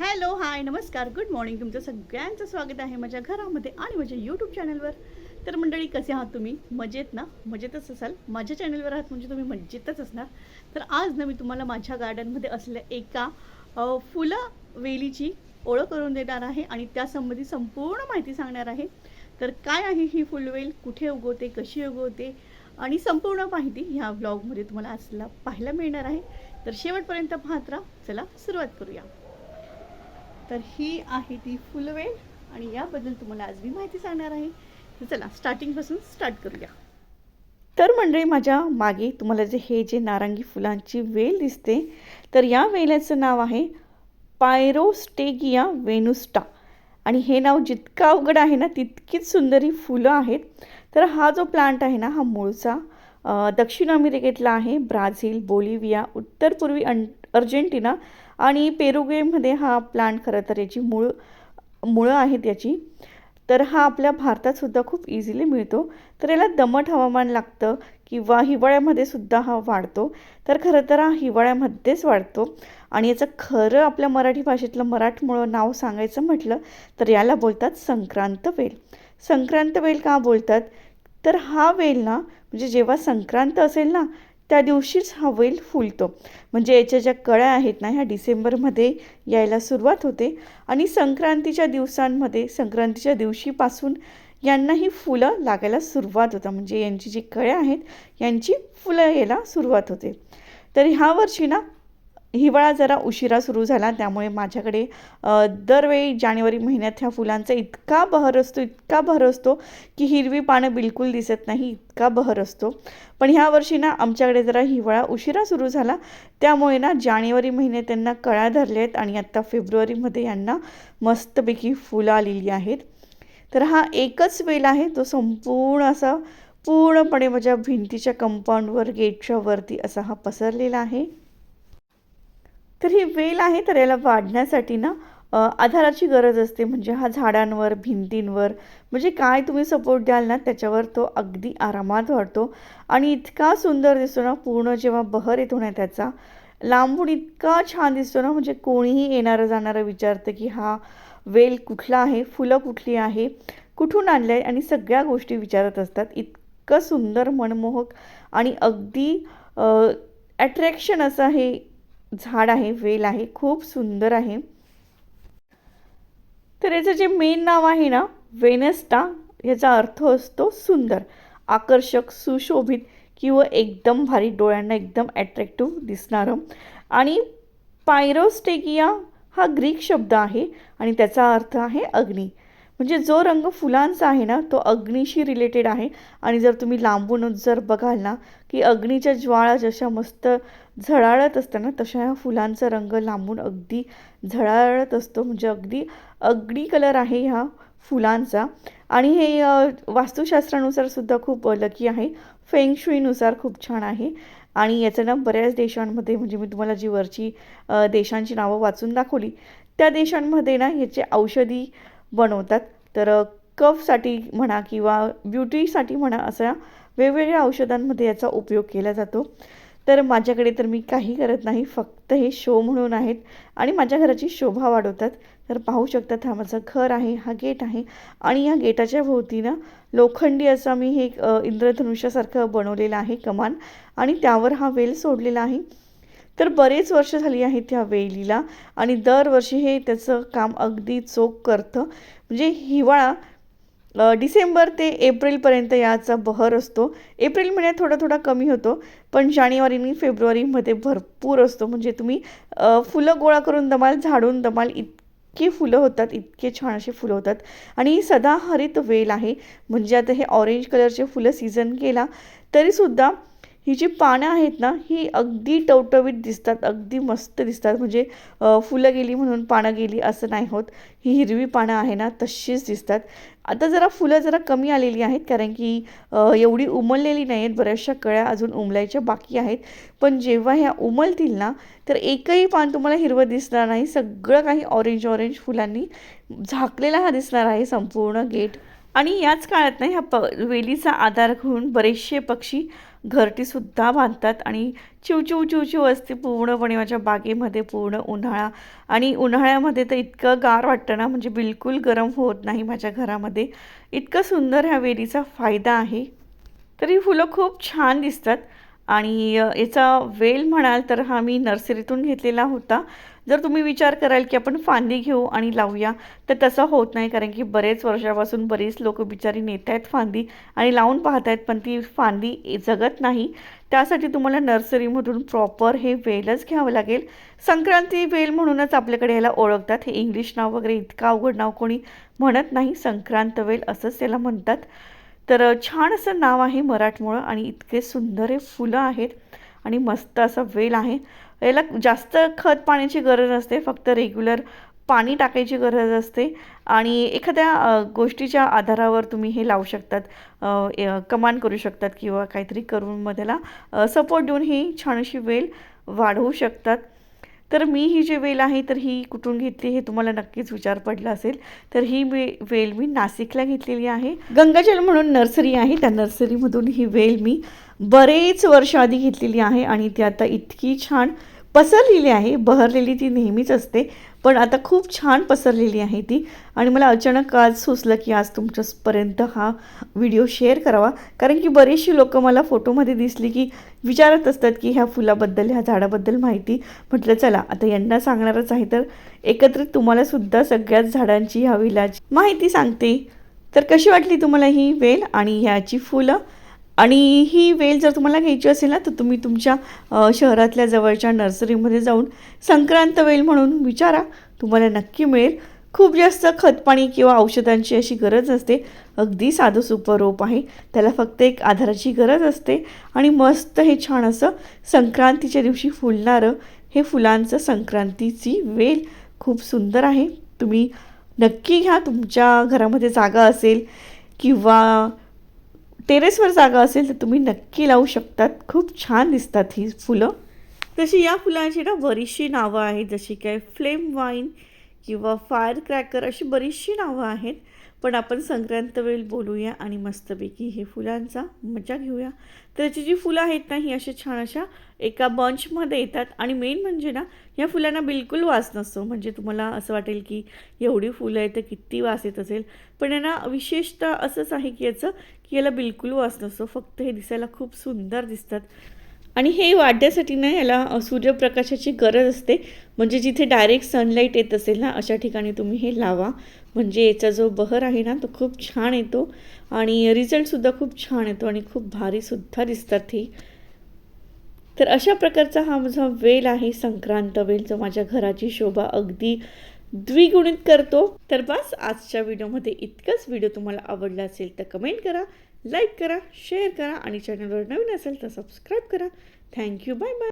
Hello hi नमस्कार good morning. तुमचं सगळ्यांचं स्वागत आहे माझ्या घरामध्ये आणि माझ्या यूट्यूब चॅनलवर. तर मंडळी कसे आहात तुम्ही? मजेत ना? मजेतच असाल? माझ्या चॅनलवर आहात म्हणजे तुम्ही मजेतच असणार. तर आज ना मी तुम्हाला माझ्या गार्डनमध्ये असलेल्या एका फुलं वेलीची ओळख करून देणार आहे आणि त्यासंबंधी संपूर्ण माहिती सांगणार आहे. तर काय आहे ही फुलवेल कुठे उगवते? कशी उगवते? आणि संपूर्ण माहिती ह्या ब्लॉगमध्ये तुम्हाला असला पाहायला मिळणार आहे. तर शेवटपर्यंत पाहत राहा. चला सुरुवात करूया. तर ही आहे ती फुलवेल आणि याबद्दल तुम्हाला आज मी माहिती सांगणार आहे. तर चला स्टार्टिंगपासून स्टार्ट करूया. तर मंडळी माझ्या मागे तुम्हाला जे हे जे नारंगी फुलांची वेल दिसते तर या वेलाचं नाव आहे पायरोस्टेगिया वेनुस्टा. आणि हे नाव जितकं अवघड आहे ना तितकीच सुंदर ही फुलं आहेत. तर हा जो प्लांट आहे ना हा मूळचा दक्षिण अमेरिकेतला आहे ब्राझील बोलिव्हिया उत्तर पूर्वी अं अर्जेंटिना आणि पेरुगेमध्ये हा प्लांट खरं तर याची मूळ मुळं आहेत याची. तर हा आपल्या भारतातसुद्धा खूप इझिली मिळतो. तर याला दमट हवामान लागतं किंवा हिवाळ्यामध्ये सुद्धा हा वाढतो. तर खरं तर हा हिवाळ्यामध्येच वाढतो. आणि याचं खरं आपल्या मराठी भाषेतलं मराठमोळं नाव सांगायचं म्हटलं तर याला बोलतात संक्रांत वेल. संक्रांत वेल का बोलतात? तर हा वेल ना म्हणजे जेव्हा संक्रांत असेल ना त्या दिवशीच हा वेल फुलतो. म्हणजे याच्या ज्या कळ्या आहेत ना ह्या डिसेंबरमध्ये यायला सुरुवात होते. आणि संक्रांतीच्या दिवसांमध्ये संक्रांतीच्या दिवशीपासून यांना ही फुलं लागायला सुरुवात होतं. म्हणजे यांची जी कळ्या आहेत यांची फुलं यायला सुरुवात होते. तर ह्या वर्षी ना हिवाळा जरा उशिरा सुरू झाला त्यामुळे माझ्याकडे दरवेळी जानेवारी महिन्यात ह्या फुलांचा इतका बहर असतो इतका बहर असतो की हिरवी पानं बिलकुल दिसत नाही इतका बहर असतो. पण ह्या वर्षी ना आमच्याकडे जरा हिवाळा उशिरा सुरू झाला त्यामुळे ना जानेवारी महिन्यात त्यांना कळा धरल्या आहेत आणि आत्ता फेब्रुवारीमध्ये यांना मस्तपैकी फुलं आलेली आहेत. तर हा एकच वेल आहे तो संपूर्ण असा पूर्णपणे माझ्या भिंतीच्या कंपाऊंडवर गेटच्या वरती असा हा पसरलेला आहे. तर ही वेल आहे तर याला वाढण्यासाठी ना आधाराची गरज असते. म्हणजे हा झाडांवर भिंतींवर म्हणजे काय तुम्ही सपोर्ट द्याल ना त्याच्यावर तो अगदी आरामात वाढतो. आणि इतका सुंदर दिसतो ना पूर्ण जेव्हा बहर येतो ना त्याचा लांबून इतका छान दिसतो ना म्हणजे कोणीही येणारं जाणारं विचारतं की हा वेल कुठला आहे फुलं कुठली आहे कुठून आणलं आहे आणि सगळ्या गोष्टी विचारत असतात. इतकं सुंदर मनमोहक आणि अगदी ॲट्रॅक्शन असं हे झाड आहे वेल आहे खूप सुंदर आहे. तर याचं जे मेन नाव आहे ना वेनेस्टा याचा अर्थ असतो सुंदर आकर्षक सुशोभित किंवा एकदम भारी डोळ्यांना एकदम ॲट्रॅक्टिव्ह दिसणारं. आणि पायरोस्टेगिया हा ग्रीक शब्द आहे आणि त्याचा अर्थ आहे अग्नी. म्हणजे जो रंग फुलांचा आहे ना तो अग्नीशी रिलेटेड आहे. आणि जर तुम्ही लांबूनच जर बघाल ना की अग्नीच्या ज्वाळा जशा मस्त झळाळत असतं ना तशा ह्या फुलांचा रंग लांबून अगदी झळाळत असतो. म्हणजे अगदी अग्नी कलर आहे ह्या फुलांचा. आणि हे वास्तुशास्त्रानुसार सुद्धा खूप लकी आहे. फेंगशुईनुसार खूप छान आहे. आणि याचं ना बऱ्याच देशांमध्ये म्हणजे मी तुम्हाला जी वरची देशांची नावं वाचून दाखवली त्या देशांमध्ये ना याचे औषधी बनवतात. तर कफसाठी म्हणा किंवा ब्युटीसाठी म्हणा असा वेगवेगळ्या औषधांमध्ये याचा उपयोग केला जातो. तर माझ्याकडे तर मी काही करत नाही फक्त हे शो म्हणून आहेत आणि माझ्या घराची शोभा वाढवतात. तर पाहू शकतात हा माझं घर आहे हा गेट आहे आणि या गेटाच्या भोवती ना लोखंडी असं मी हे इंद्रधनुष्यासारखं बनवलेलं आहे कमान आणि त्यावर हा वेल सोडलेला आहे. तर बरेच वर्ष झाली आहेत त्या वेलीला आणि दरवर्षी हे त्याचं काम अगदी चोख करतं. म्हणजे हिवाळा डिसेंबर ते एप्रिलपर्यंत याचा बहर असतो. एप्रिल महिन्यात थोडा थोडा कमी होतो पण जानेवारी आणि फेब्रुवारीमध्ये भरपूर असतो. म्हणजे तुम्ही फुलं गोळा करून दमाल झाडून दमाल इतकी फुलं होतात इतके छान असे फुलं होतात. आणि सदाहरित वेल आहे. म्हणजे आता हे ऑरेंज कलरचे फुलं सीझन केला तरीसुद्धा ही जी पानं आहेत ना ही अगदी टवटवीत दिसतात अगदी मस्त दिसतात. म्हणजे फुलं गेली म्हणून पानं गेली असं नाही होत. ही हिरवी पानं आहे ना तशीच दिसतात. आता जरा फुलं जरा कमी आलेली आहेत कारण की एवढी उमललेली नाही आहेत बऱ्याचशा कळ्या अजून उमलायच्या बाकी आहेत. पण जेव्हा ह्या उमलतील ना तर एकही पान तुम्हाला हिरवं दिसणार नाही. सगळं काही ऑरेंज ऑरेंज फुलांनी झाकलेला हा दिसणार आहे संपूर्ण गेट. आणि याच काळात ना ह्या प वेलीचा आधार घेऊन बरेचसे पक्षी घरटीसुद्धा बांधतात आणि चिवचिव चिवचिव असते पूर्णपणे माझ्या बागेमध्ये पूर्ण उन्हाळा. आणि उन्हाळ्यामध्ये तर इतकं गार वाटतं ना म्हणजे बिलकुल गरम होत नाही माझ्या घरामध्ये. इतकं सुंदर ह्या वेलीचा फायदा आहे. तर ही फुलं खूप छान दिसतात. आणि याचा वेल म्हणाल तर हा मी नर्सरीतून घेतलेला होता. जर तुम्ही विचार कराल की आपण फांदी घेऊ आणि लावूया तर तसं होत नाही कारण की बरेच वर्षापासून बरीच लोक बिचारी नेत आहेत फांदी आणि लावून पाहत आहेत पण ती फांदी जगत नाही. त्यासाठी तुम्हाला नर्सरीमधून प्रॉपर हे वेलच घ्यावं लागेल. संक्रांती वेल म्हणूनच आपल्याकडे याला ओळखतात. हे इंग्लिश नाव वगैरे इतकं अवघड नाव कोणी म्हणत नाही. संक्रांत वेल असंच त्याला म्हणतात. तर छान असं नाव आहे मराठमोळं आणि इतके सुंदर हे फुलं आहेत आणि मस्त असा वेल आहे. याला जास्त खत पाण्याची गरज असते फक्त रेग्युलर पाणी टाकायची गरज असते आणि एखाद्या गोष्टीच्या आधारावर तुम्ही हे लावू शकतात कमांड कमान करू शकतात किंवा काहीतरी करून मग त्याला सपोर्ट देऊन ही छान अशी वेल वाढवू शकतात. तर मी ही जी वेल आहे तर ही कुठून घेतली हे तुम्हाला नक्कीच विचार पडला असेल. तर ही वे वेल मी नाशिकला घेतलेली आहे. गंगाजल म्हणून नर्सरी आहे त्या नर्सरीमधून ही वेल मी बरेच वर्ष आधी घेतलेली आहे आणि ती आता इतकी छान पसरलेली आहे बहरलेली ती नेहमीच असते पण आता खूप छान पसरलेली आहे ती. आणि मला अचानक आज सुचलं की आज तुमच्यापर्यंत हा व्हिडिओ शेअर करावा कारण की बरीचशी लोकं मला फोटोमध्ये दिसली की विचारत असतात की ह्या फुलाबद्दल ह्या झाडाबद्दल माहिती. म्हटलं चला आता यांना सांगणारच आहे तर एकत्रित तुम्हाला सुद्धा सगळ्याच झाडांची ह्या विलाची माहिती सांगते. तर कशी वाटली तुम्हाला ही वेल आणि ह्याची फुलं? आणि ही वेल जर तुम्हाला घ्यायची असेल ना तर तुम्ही तुमच्या शहरातल्या जवळच्या नर्सरीमध्ये जाऊन संक्रांत वेल म्हणून विचारा. तुम्हाला नक्की मिळेल. खूप जास्त खतपाणी किंवा औषधांची अशी गरज नसते. अगदी साधं सुपर रोप आहे. त्याला फक्त एक आधाराची गरज असते. आणि मस्त हे छान असं संक्रांतीच्या दिवशी फुलणारं हे फुलांचं संक्रांतीची वेल खूप सुंदर आहे. तुम्ही नक्की घ्या. तुमच्या घरामध्ये जागा असेल किंवा टेरेसवर जागा असेल तर तुम्ही नक्की लावू शकतात. खूप छान दिसतात ही फुलं. तशी या फुलांची ना बरीचशी नावं आहेत जशी काय फ्लेम वाईन किंवा फायर क्रॅकर अशी बरीचशी नावं आहेत. पण आपण संक्रांत वेळ बोलूया आणि मस्तपैकी हे फुलांचा मजा घेऊया. तर याची जी फुलं आहेत ना ही अशा छान अशा एका बंचमध्ये येतात. आणि मेन म्हणजे ना या फुलांना बिलकुल वास नसतो. म्हणजे तुम्हाला असं वाटेल की एवढी फुलं आहेत तर किती वास येत असेल. पण यांना विशेषतः असंच आहे की याचं की याला बिलकुल वास नसतो फक्त हे दिसायला खूप सुंदर दिसतात. आणि हे वाढण्यासाठी ना याला सूर्यप्रकाशाची गरज असते. म्हणजे जिथे डायरेक्ट सनलाईट येत असेल ना अशा ठिकाणी तुम्ही हे लावा. म्हणजे याचा जो बहर आहे ना तो खूप छान येतो. आणि रिझल्टसुद्धा खूप छान येतो आणि खूप भारीसुद्धा दिसतात ही. तर अशा प्रकारचा हा माझा वेल आहे संक्रांत वेल. जो माझ्या घराची शोभा अगदी द्विगुणित करतो. तर बस आजच्या व्हिडिओमध्ये इतकंच. व्हिडिओ तुम्हाला आवडला असेल तर कमेंट करा लाईक करा शेअर करा आणि चॅनलवर नवीन असेल तर सबस्क्राईब करा. Thank you bye bye.